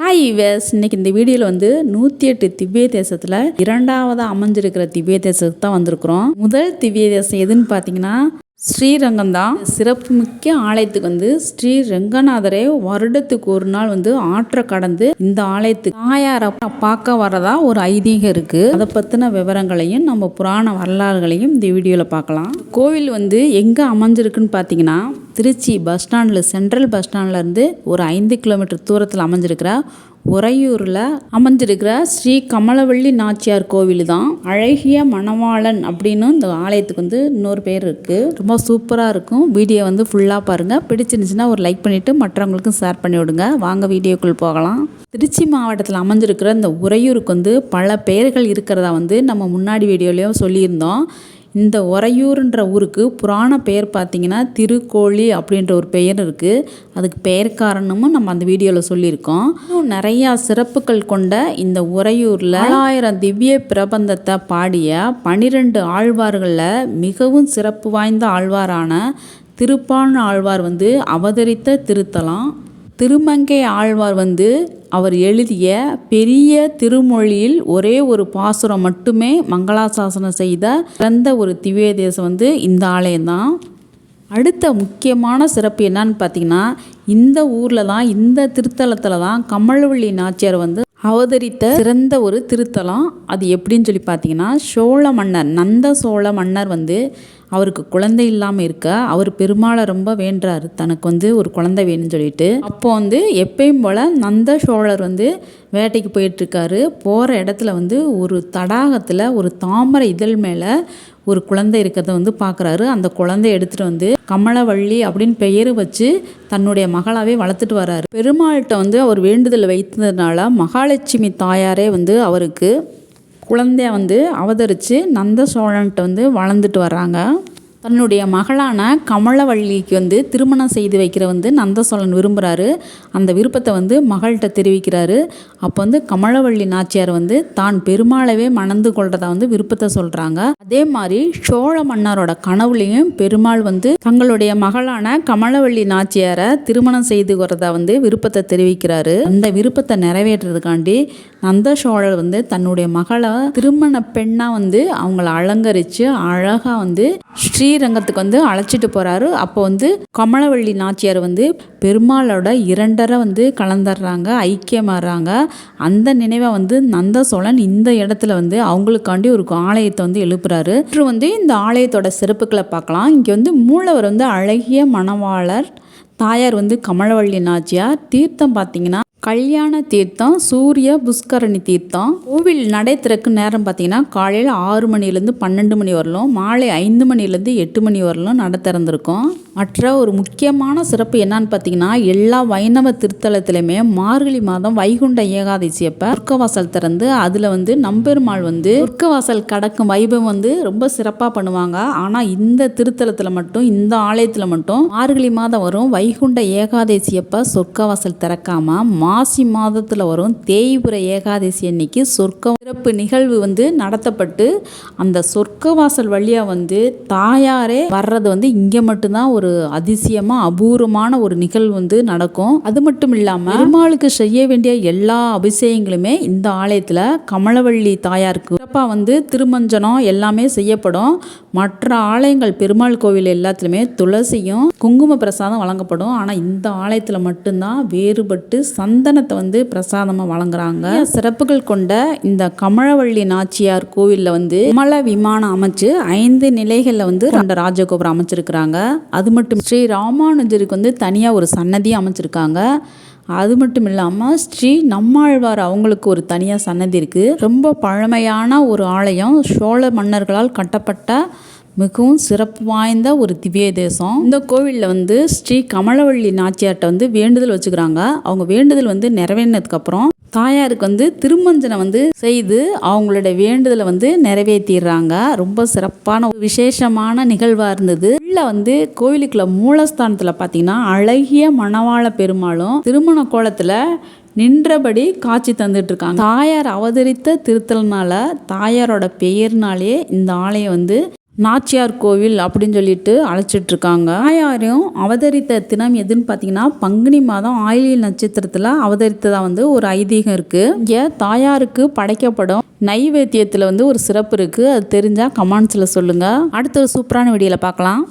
Hi ways இன்னைக்கு இந்த வீடியோவில் வந்து நூற்றி எட்டு திவ்ய தேசத்தில் இரண்டாவதாக அமைஞ்சிருக்கிற திவ்ய தேசத்துக்கு தான் வந்திருக்கிறோம். முதல் திவ்ய தேசம் எதுன்னு பார்த்தீங்கன்னா ஸ்ரீரங்கம் தான் சிறப்புமிக்க ஆலயத்துக்கு வந்து ஸ்ரீ ரங்கநாதரே வருடத்துக்கு ஒரு நாள் வந்து ஆற்றை கடந்து இந்த ஆலயத்துக்கு தாயார பார்க்க வரதா ஒரு ஐதீகம் இருக்கு. அதை பற்றின விவரங்களையும் நம்ம புராண வரலாறுகளையும் இந்த வீடியோவில் பார்க்கலாம். கோவில் வந்து எங்கே அமைஞ்சிருக்குன்னு பார்த்தீங்கன்னா திருச்சி பஸ் ஸ்டாண்டில் சென்ட்ரல் பஸ் ஸ்டாண்ட்லேருந்து ஒரு ஐந்து கிலோமீட்டர் தூரத்தில் அமைஞ்சிருக்கிற. உறையூரில் அமைஞ்சிருக்கிற ஸ்ரீ கமலவள்ளி நாச்சியார் கோவில் தான். அழகிய மணவாளன் அப்படின்னு இந்த ஆலயத்துக்கு வந்து இன்னொரு பேர் இருக்குது ரொம்ப சூப்பராக இருக்கும். வீடியோ வந்து ஃபுல்லாக பாருங்கள் பிடிச்சிருந்துச்சுன்னா ஒரு லைக் பண்ணிவிட்டு மற்றவங்களுக்கும் ஷேர் பண்ணி விடுங்க. வாங்க வீடியோக்குள் போகலாம். திருச்சி மாவட்டத்தில் அமைஞ்சிருக்கிற இந்த உறையூருக்கு வந்து பல பெயர்கள் இருக்கிறதா வந்து நம்ம முன்னாடி வீடியோலையும் சொல்லியிருந்தோம். இந்த உறையூருன்ற ஊருக்கு புராண பெயர் பார்த்திங்கன்னா திருக்கோழி அப்படின்ற ஒரு பெயர் இருக்குது அதுக்கு பெயர் காரணமும் நம்ம அந்த வீடியோவில் சொல்லியிருக்கோம். இன்னும் நிறையா சிறப்புகள் கொண்ட இந்த உறையூரில் ஆயிரம் திவ்ய பிரபந்தத்தை பாடிய பனிரெண்டு ஆழ்வார்களில் மிகவும் சிறப்பு வாய்ந்த ஆழ்வாரான திருப்பான் ஆழ்வார் வந்து அவதரித்த திருத்தலம். திருமங்கை ஆழ்வார் வந்து அவர் எழுதிய பெரிய திருமொழியில் ஒரே ஒரு பாசுரம் மட்டுமே மங்களாசாசனம் செய்த சிறந்த ஒரு திவ்ய தேசம் வந்து இந்த ஆலயம்தான் அடுத்த முக்கியமான சிறப்பு என்னன்னு பார்த்தீங்கன்னா இந்த ஊரில் தான் இந்த திருத்தலத்தில் தான் கமலவள்ளி நாச்சியார் வந்து அவதரித்த சிறந்த ஒரு திருத்தலம். அது எப்படின்னு சொல்லி பார்த்தீங்கன்னா சோழ மன்னர் நந்த சோழ மன்னர் வந்து அவருக்கு குழந்தை இல்லாமல் இருக்க அவர் பெருமாளை ரொம்ப வேண்டுறாரு தனக்கு வந்து ஒரு குழந்தை வேணும்னு சொல்லிட்டு. அப்போ வந்து எப்பயும் போல் நந்த சோழர் வந்து வேட்டைக்கு போயிட்டுருக்காரு. போகிற இடத்துல வந்து ஒரு தடாகத்தில் ஒரு தாமரை இதழ் மேலே ஒரு குழந்தை இருக்கிறத வந்து பார்க்குறாரு அந்த குழந்தைய எடுத்துகிட்டு வந்து கமலவள்ளி அப்படின்னு பெயர் வச்சு தன்னுடைய மகளாவே வளர்த்துட்டு வர்றாரு பெருமாள்கிட்ட வந்து அவர் வேண்டுதல் வைத்ததுனால மகாலட்சுமி தாயாரே வந்து அவருக்கு குழந்தைய வந்து அவதரித்து நந்த சோழன்ட்டு வந்து வளர்ந்துட்டு வர்றாங்க. தன்னுடைய மகளான கமலவள்ளிக்கு வந்து திருமணம் செய்து வைக்கிற வந்து நந்த சோழன் விரும்புகிறாரு அந்த விருப்பத்தை வந்து மகள்கிட்ட தெரிவிக்கிறாரு. அப்போ வந்து கமலவள்ளி நாச்சியார் வந்து தான் பெருமாளவே மணந்து கொள்றதா வந்து விருப்பத்தை சொல்கிறாங்க அதே மாதிரி சோழ மன்னரோட கனவுலையும் பெருமாள் வந்து தங்களுடைய மகளான கமலவள்ளி நாச்சியாரை திருமணம் செய்து கொள்றதா வந்து விருப்பத்தை தெரிவிக்கிறாரு. அந்த விருப்பத்தை நிறைவேற்றுறதுக்காண்டி நந்த சோழர் வந்து தன்னுடைய மகளை திருமண பெண்ணாக வந்து அவங்கள அலங்கரித்து அழகாக வந்து ஸ்ரீ ஸ்ரீரங்கத்துக்கு வந்து அழைச்சிட்டு போகிறாரு அப்போ வந்து கமலவள்ளி நாச்சியார் வந்து பெருமாளோட இரண்டரை வந்து கலந்துடுறாங்க ஐக்கியமாகறாங்க அந்த நினைவை வந்து நந்த சோழன் இந்த இடத்துல வந்து அவங்களுக்காண்டி ஒரு ஆலயத்தை வந்து எழுப்புறாரு. மற்றும் வந்து இந்த ஆலயத்தோட சிறப்புகளை பார்க்கலாம். இங்கே வந்து மூலவர் வந்து அழகிய மணவாளர் தாயார் வந்து கமலவள்ளி நாச்சியார். தீர்த்தம் பார்த்தீங்கன்னா கல்யாண தீர்த்தம் சூரிய புஷ்கரணி தீர்த்தம். கோவில் நடை திறக்கும் நேரம் பார்த்தீங்கன்னா காலையில் ஆறு மணிலேருந்து பன்னெண்டு மணி வரலும் மாலை ஐந்து மணிலேருந்து எட்டு மணி வரலும் நட திறந்திருக்கும். மற்ற ஒரு முக்கியமான சிறப்பு என்னன்னு பார்த்தீங்கன்னா எல்லா வைணவ திருத்தலத்திலையுமே மார்கழி மாதம் வைகுண்ட ஏகாதசி அப்போ துர்க்கவாசல் திறந்து அதில் வந்து நம்பெருமாள் வந்து துர்க்கவாசல் கடக்கும் வைபவம் வந்து ரொம்ப சிறப்பாக பண்ணுவாங்க. ஆனால் இந்த திருத்தலத்தில் மட்டும் இந்த ஆலயத்தில் மட்டும் மார்கழி மாதம் வரும். வைகுண்ட ஏகாதசி அப்போ சொர்க்கவாசல் மா மாசி மாதத்தில் வரும் தேய்புர ஏகாதசி அன்னைக்கு சொர்க்க சிறப்பு நிகழ்வு வந்து நடத்தப்பட்டு அந்த சொர்க்கவாசல் வழியாக வந்து தாயாரே வர்றது வந்து இங்கே மட்டும்தான் ஒரு அதிசயமாக அபூர்வமான ஒரு நிகழ்வு வந்து நடக்கும். அது மட்டும் இல்லாமல் பெருமாளுக்கு செய்ய வேண்டிய எல்லா அபிஷேகங்களுமே இந்த ஆலயத்தில் கமலவள்ளி தாயாருக்கு சிறப்பாக வந்து திருமஞ்சனம் எல்லாமே செய்யப்படும். மற்ற ஆலயங்கள் பெருமாள் கோவில் எல்லாத்துலேயுமே துளசியும் குங்கும பிரசாதம் வழங்கப்படும். ஆனால் இந்த ஆலயத்தில் மட்டும்தான் வேறுபட்டு சந்தனத்தை வந்து பிரசாதமாக வழங்குறாங்க. சிறப்புகள் கொண்ட இந்த கமலவள்ளி நாச்சியார் கோவிலில் வந்து கமல விமானம் அமைச்சு ஐந்து நிலைகளில் வந்து ரெண்டு ராஜகோபுரம் அமைச்சிருக்கிறாங்க. அது மட்டும் ஸ்ரீ ராமானுஜருக்கு வந்து தனியாக ஒரு சன்னதியும் அமைச்சிருக்காங்க. அது மட்டும் இல்லாமல் ஸ்ரீ நம்மாழ்வார் அவங்களுக்கு ஒரு தனியாக சன்னதி இருக்குது ரொம்ப பழமையான ஒரு ஆலயம். சோழ மன்னர்களால் கட்டப்பட்ட மிகவும் சிறப்பு வாய்ந்த ஒரு திவ்ய தேசம். இந்த கோவிலில் வந்து ஸ்ரீ கமலவள்ளி நாச்சியார்கிட்ட வந்து வேண்டுதல் வச்சுக்கிறாங்க. அவங்க வேண்டுதல் வந்து நிறைவேறினதுக்கப்புறம் தாயாருக்கு வந்து திருமஞ்சனை வந்து செய்து அவங்களோட வேண்டுதலை வந்து நிறைவேற்றிடுறாங்க. ரொம்ப சிறப்பான ஒரு விசேஷமான நிகழ்வாக இருந்தது. உள்ள வந்து கோவிலுக்குள்ள மூலஸ்தானத்தில் பார்த்தீங்கன்னா அழகிய மணவாள பெருமாளும் திருமண கோலத்தில் நின்றபடி காட்சி தந்துட்டு இருக்காங்க தாயார் அவதரித்த திருத்தலனால தாயாரோட பெயர்னாலே இந்த ஆலயம் வந்து நாச்சியார் கோவில் அப்படின்னு சொல்லிட்டு அழைச்சிட்ருக்காங்க. ஆயாரையும் அவதரித்த தினம் எதுன்னு பார்த்தீங்கன்னா பங்குனி மாதம் ஆயிலி நட்சத்திரத்தில் அவதரித்ததாக வந்து ஒரு ஐதீகம் இருக்குது இங்கே தாயாருக்கு படைக்கப்படும் நைவேத்தியத்தில் வந்து ஒரு சிறப்பு இருக்குது அது தெரிஞ்சால் கமெண்ட்ஸில் சொல்லுங்கள் அடுத்த ஒரு சூப்பரான வீடியோவில் பார்க்கலாம்